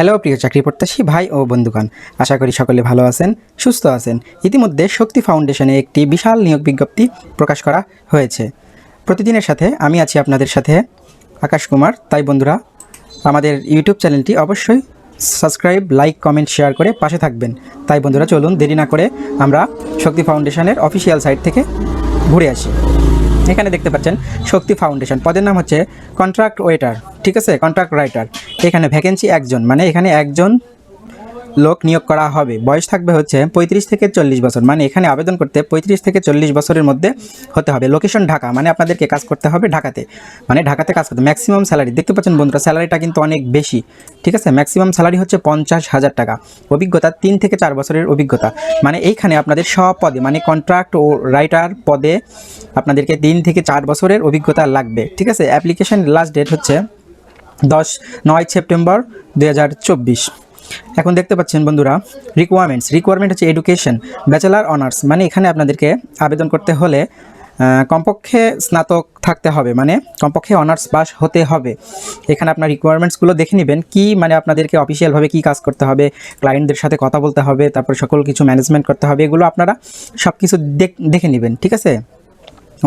Hello, প্রিয় চাকরি প্রত্যাশী ভাই ও বন্ধুগণ। আশা করি সকলে ভালো আছেন, সুস্থ আছেন। ইতিমধ্যে শক্তি ফাউন্ডেশনে একটি বিশাল নিয়োগ বিজ্ঞপ্তি প্রকাশ করা হয়েছে। প্রতিদিনের সাথে আমি আছি আপনাদের সাথে আকাশ কুমার। তাই বন্ধুরা, আমাদের ইউটিউব চ্যানেলটি অবশ্যই সাবস্ক্রাইব, লাইক, কমেন্ট, শেয়ার করে পাশে থাকবেন। তাই বন্ধুরা, চলুন দেরি না করে আমরা শক্তি ফাউন্ডেশনের অফিসিয়াল সাইট থেকে ঘুরে আসি। এখানে দেখতে পাচ্ছেন শক্তি ফাউন্ডেশন। পদের নাম হচ্ছে কন্ট্রাক্ট ওয়েটার। ঠিক আছে? কন্ট্রাক্ট রাইটার এখানে ভ্যাকেন্সি একজন মানে এখানে একজন লোক নিয়োগ করা হবে। বয়স থাকবে হচ্ছে পঁয়ত্রিশ থেকে চল্লিশ বছর মানে এখানে আবেদন করতে পঁয়ত্রিশ থেকে চল্লিশ বছরের মধ্যে হতে হবে। লোকেশন ঢাকা মানে আপনাদেরকে কাজ করতে হবে ঢাকাতে। মানে ঢাকাতে কাজ করতে ম্যাক্সিমাম স্যালারি দেখতে পাচ্ছেন বন্ধুরা স্যালারিটা কিন্তু অনেক বেশি। ঠিক আছে? ম্যাক্সিমাম স্যালারি হচ্ছে পঞ্চাশ হাজার টাকা। অভিজ্ঞতা, তিন থেকে চার বছরের অভিজ্ঞতা। মানে এইখানে আপনাদের সব পদে মানে কন্ট্রাক্ট ও রাইটার পদে আপনাদেরকে তিন থেকে চার বছরের অভিজ্ঞতা লাগবে। ঠিক আছে? অ্যাপ্লিকেশন লাস্ট ডেট হচ্ছে দশ নয় সেপ্টেম্বর দু হাজার চব্বিশ। এখন দেখতে পাচ্ছেন বন্ধুরা রিকোয়ারমেন্টস রিকোয়ারমেন্ট হচ্ছে এডুকেশন ব্যাচেলার অনার্স মানে এখানে আপনাদেরকে আবেদন করতে হলে কমপক্ষে স্নাতক থাকতে হবে মানে কমপক্ষে অনার্স পাস হতে হবে। এখানে আপনার রিকোয়ারমেন্টসগুলো দেখে নেবেন, কি মানে আপনাদেরকে অফিসিয়ালভাবে কি কাজ করতে হবে ক্লায়েন্টদের সাথে কথা বলতে হবে, তারপর সকল কিছু ম্যানেজমেন্ট করতে হবে, এগুলো আপনারা সব কিছু দেখে নেবেন, ঠিক আছে?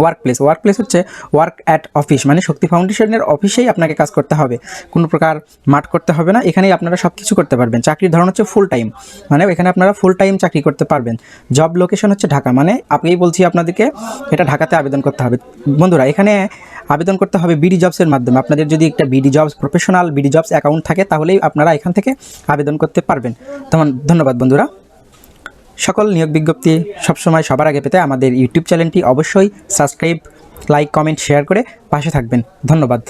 ওয়ার্ক প্লেস ওয়ার্ক প্লেস হচ্ছে ওয়ার্ক অ্যাট অফিস মানে শক্তি ফাউন্ডেশনের অফিসেই আপনাকে কাজ করতে হবে। কোনো প্রকার মাঠ করতে হবে না, এখানেই আপনারা সব কিছু করতে পারবেন। চাকরির ধরন হচ্ছে ফুল টাইম মানে এখানে আপনারা ফুল টাইম চাকরি করতে পারবেন। জব লোকেশন হচ্ছে ঢাকা মানে আপনিই বলছি আপনাদেরকে, এটা ঢাকাতে আবেদন করতে হবে। বন্ধুরা, এখানে আবেদন করতে হবে বিডি জবসের মাধ্যমে। আপনাদের যদি একটা BD jobs professional BD jobs account থাকে, তাহলেই আপনারা এখান থেকে আবেদন করতে পারবেন। তেমন ধন্যবাদ বন্ধুরা। সকল নিয়োগ বিজ্ঞপ্তি সবসময় সবার আগে পেতে আমাদের ইউটিউব চ্যানেলটি অবশ্যই সাবস্ক্রাইব লাইক কমেন্ট শেয়ার করে পাশে থাকবেন। ধন্যবাদ।